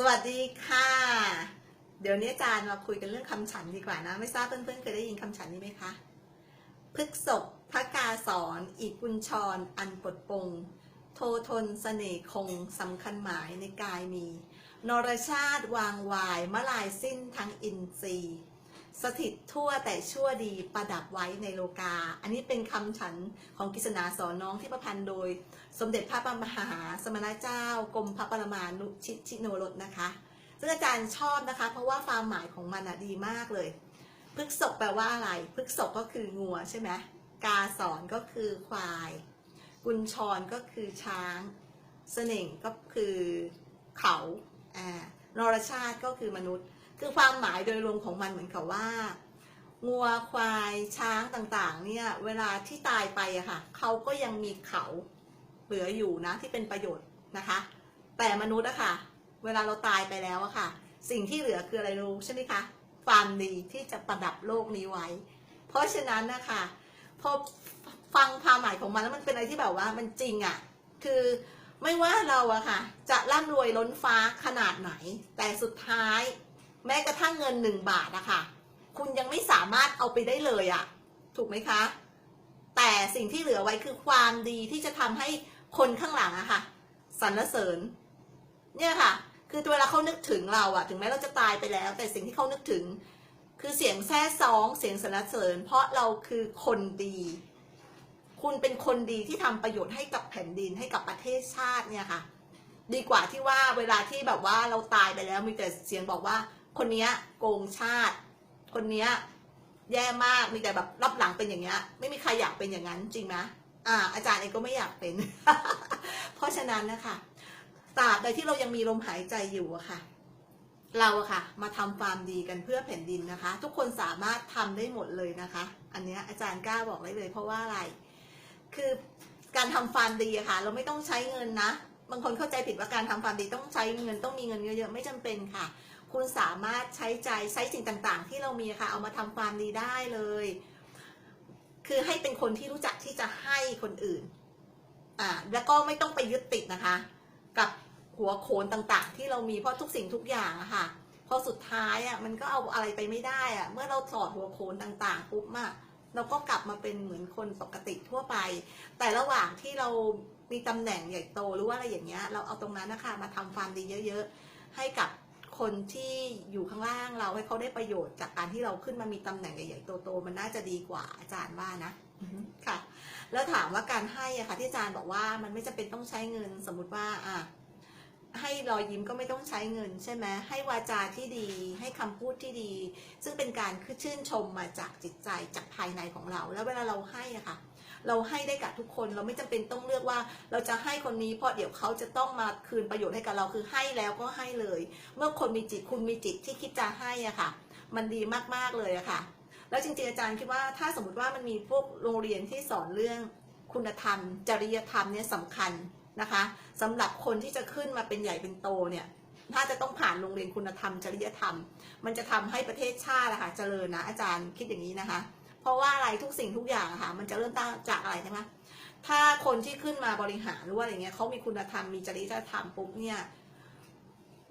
สวัสดีค่ะ เดี๋ยวนี้อาจารย์มาคุยกันเรื่องคำฉันดีกว่านะ ไม่ทราบเพื่อนๆเคยได้ยินคำฉันนี้ไหมคะพฤกษบพระกาสอนอีกุญชร อันปดปง โททนเสน่ห์คงสำคัญหมายในกายมี นรชาติวางวายมลายสิ้นทั้งอินทรีย์ สถิตทั่วแต่ชั่วดีประดับไว้ในโลกา อันนี้เป็นคำฉันของกิษณาสอนน้องที่ประพันธ์โดย สมเด็จพระมหาสมณเจ้ากรมพระปรมานุชิตชิโนรสนะคะ ซึ่งอาจารย์ชอบนะคะ เพราะว่าความหมายของมันอะดีมากเลยพฤกษบแปลว่าอะไรพฤกษบก็คืองัวใช่ไหมกาสอนก็คือควาย กุญชรก็คือช้างเสน่งก็คือเขาอ่านรชาติก็คือมนุษย์ คือความหมายโดยรวมของมันเหมือนกับว่างัวควายช้างต่างๆ เนี่ย เวลาที่ตายไปอะค่ะเขาก็ยังมีเขาเหลืออยู่นะที่เป็นประโยชน์นะคะ แต่มนุษย์อะค่ะ เวลาเราตายไปแล้วอะค่ะ สิ่งที่เหลือคืออะไรรู้ใช่ไหมคะความดีที่จะประดับโลกนี้ไว้ เพราะฉะนั้นนะคะพอฟังความหมายของมันแล้วมันเป็นอะไรที่แบบว่ามันจริงอะคือไม่ว่าเราอะค่ะ จะร่ำรวยล้นฟ้าขนาดไหน แต่สุดท้าย แม้กระทั่งเงินหนึ่งบาทอะค่ะ คุณยังไม่สามารถเอาไปได้เลยอะถูกไหมคะ แต่สิ่งที่เหลือไว้คือความดีที่จะทำให้คนข้างหลังอะค่ะสรรเสริญ เนี่ยค่ะ คือเวลาเขานึกถึงเราอะถึงแม้เราจะตายไปแล้ว แต่สิ่งที่เขานึกถึง คือเสียงแซ่ซองเสียงสรรเสริญ เพราะเราคือคนดีคุณเป็นคนดีที่ทำประโยชน์ให้กับแผ่นดินให้กับประเทศชาติเนี่ยค่ะ ดีกว่าที่ว่าเวลาที่แบบว่าเราตายไปแล้วมีแต่เสียงบอกว่า คนเนี้ยโกงชาติ คนเนี้ยแย่มากมีแต่แบบรับหลังเป็นอย่างเงี้ย ไม่มีใครอยากเป็นอย่างนั้นจริงไหมอ่า อาจารย์เองก็ไม่อยากเป็น เพราะฉะนั้นนะคะตราบใดที่เรายังมีลมหายใจอยู่อะค่ะ เราอะค่ะ มาทำความดีกันเพื่อแผ่นดินนะคะ ทุกคนสามารถทำได้หมดเลยนะคะ อันเนี้ยอาจารย์กล้าบอกได้เลย เพราะว่าอะไร คือการทำความดีอะค่ะ เราไม่ต้องใช้เงินนะ บางคนเข้าใจผิดว่าการทำความดีต้องใช้เงินต้องมีเงินเยอะๆไม่จำเป็นค่ะ คุณสามารถใช้ใจใช้สิ่งต่างๆ ที่เรามีค่ะ เอามาทำความดีได้เลย คือให้เป็นคนที่รู้จักที่จะให้คนอื่น อ่า แล้วก็ไม่ต้องไปยึดติดนะคะ กับหัวโขนต่างๆ ที่เรามีเพราะทุกสิ่งทุกอย่างอะค่ะ พอสุดท้ายอะมันก็เอาอะไรไปไม่ได้อะเมื่อเราถอดหัวโขนต่างๆปุ๊บอะเราก็กลับมาเป็นเหมือนคนปกติทั่วไป แต่ระหว่างที่เรามีตำแหน่งใหญ่โตหรือว่าอะไรอย่างเงี้ย เราเอาตรงนั้นนะคะมาทำความดีเยอะ ๆ ให้กับ คนที่อยู่ข้างล่างเราให้เขาได้ประโยชน์จากการที่เราขึ้นมามีตำแหน่งใหญ่ๆโตๆมันน่าจะดีกว่าอาจารย์ว่านะอือฮึค่ะ แล้วถามว่าการให้อะค่ะที่อาจารย์บอกว่ามันไม่จำเป็นต้องใช้เงินสมมุติว่าอะ ให้รอยยิ้มก็ไม่ต้องใช้เงินใช่ไหมให้วาจาที่ดี ให้คำพูดที่ดี ซึ่งเป็นการคือชื่นชมมาจากจิตใจจากภายในของเรา แล้วเวลาเราให้อะค่ะ เราให้ได้กับทุกคนเราไม่จำเป็นต้องเลือกว่า เราจะให้คนนี้เพราะเดี๋ยวเขาจะต้องมาคืนประโยชน์ให้กับเราคือให้แล้วก็ให้เลย เมื่อคนมีจิตคุณมีจิตที่คิดจะให้อะค่ะ มันดีมากๆเลยอะค่ะ แล้วจริงๆอาจารย์คิดว่าถ้าสมมติว่ามันมีพวกโรงเรียนที่สอนเรื่องคุณธรรม จริยธรรมเนี่ยสำคัญ นะคะสำหรับคนที่จะขึ้นมาเป็นใหญ่เป็นโตเนี่ยถ้าจะต้องผ่านโรงเรียนคุณธรรมจริยธรรม มันจะทำให้ประเทศชาติอะค่ะเจริญนะอาจารย์คิดอย่างนี้นะคะ เพราะว่าอะไรทุกสิ่งทุกอย่างอะค่ะมันจะเริ่มต้นจากอะไรใช่ไหมถ้าคนที่ขึ้นมาบริหารหรือว่าอะไรเงี้ยเขามีคุณธรรมมีจริยธรรมปุ๊บเนี่ย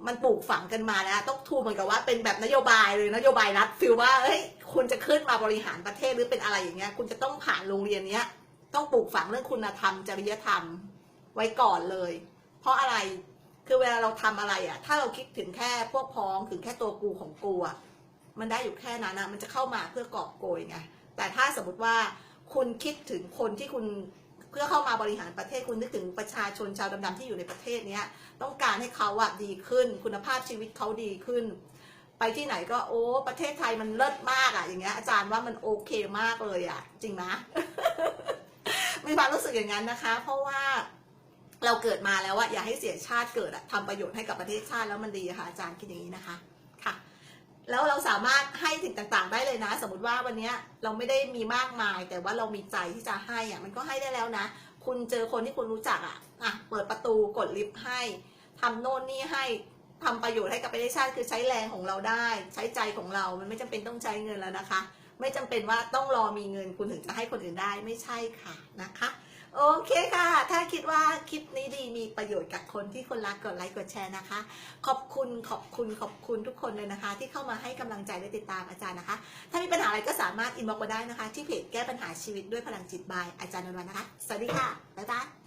มันปลูกฝังกันมาแล้วต้องทูเหมือนกับว่าเป็นแบบนโยบายเลยนโยบายรัฐฟิลว่าเฮ้ยคุณจะขึ้นมาบริหารประเทศหรือเป็นอะไรอย่างเงี้ยคุณจะต้องผ่านโรงเรียนเนี้ยต้องปลูกฝังเรื่องคุณธรรมจริยธรรม ไว้ก่อนเลย เพราะอะไรคือเวลาเราทำอะไรอะถ้าเราคิดถึงแค่พวกพ้องถึงแค่ตัวกูของกูอะมันได้อยู่แค่นั้นนะมันจะเข้ามาเพื่อกอบโกยไงแต่ถ้าสมมติว่าคุณคิดถึงคนที่คุณเพื่อเข้ามาบริหารประเทศคุณนึกถึงประชาชนชาวดำๆที่อยู่ในประเทศเนี้ยต้องการให้เขาอะดีขึ้น คุณภาพชีวิตเขาดีขึ้น ไปที่ไหนก็โอ้ประเทศไทยมันเลิศมากอะอย่างเงี้ยอาจารย์ว่ามันโอเคมากเลยอะจริงไหมมีความรู้สึกอย่างนั้นนะคะ เพราะว่า เราเกิดมาแล้วอะอย่าให้เสียชาติเกิดอะทำประโยชน์ให้กับประเทศชาติแล้วมันดีค่ะ อาจารย์คิดอย่างนี้นะคะค่ะ แล้วเราสามารถให้สิ่งต่างๆ ได้เลยนะ สมมติว่าวันนี้เราไม่ได้มีมากมาย แต่ว่าเรามีใจที่จะให้อะมันก็ให้ได้แล้วนะ คุณเจอคนที่คุณรู้จักอะอะเปิดประตูกดลิฟต์ให้ทำโน่นนี่ให้ทำประโยชน์ให้กับประเทศชาติคือใช้แรงของเราได้ ใช้ใจของเรา มันไม่จำเป็นต้องใช้เงินแล้วนะคะ ไม่จำเป็นว่าต้องรอมีเงินคุณถึงจะให้คนอื่นได้ไม่ใช่ค่ะนะคะ โอเคค่ะ ถ้าคิดว่าคลิปนี้ดีมีประโยชน์กับคนที่คนรักกดไลค์กดแชร์นะคะ ขอบคุณขอบคุณขอบคุณทุกคนเลยนะคะ ที่เข้ามาให้กำลังใจและติดตามอาจารย์นะคะ ถ้ามีปัญหาอะไรก็สามารถอินบ็อกมาได้นะคะ ที่เพจแก้ปัญหาชีวิตด้วยพลังจิตบายอาจารย์นวลนะคะ สวัสดีค่ะ บ๊ายบาย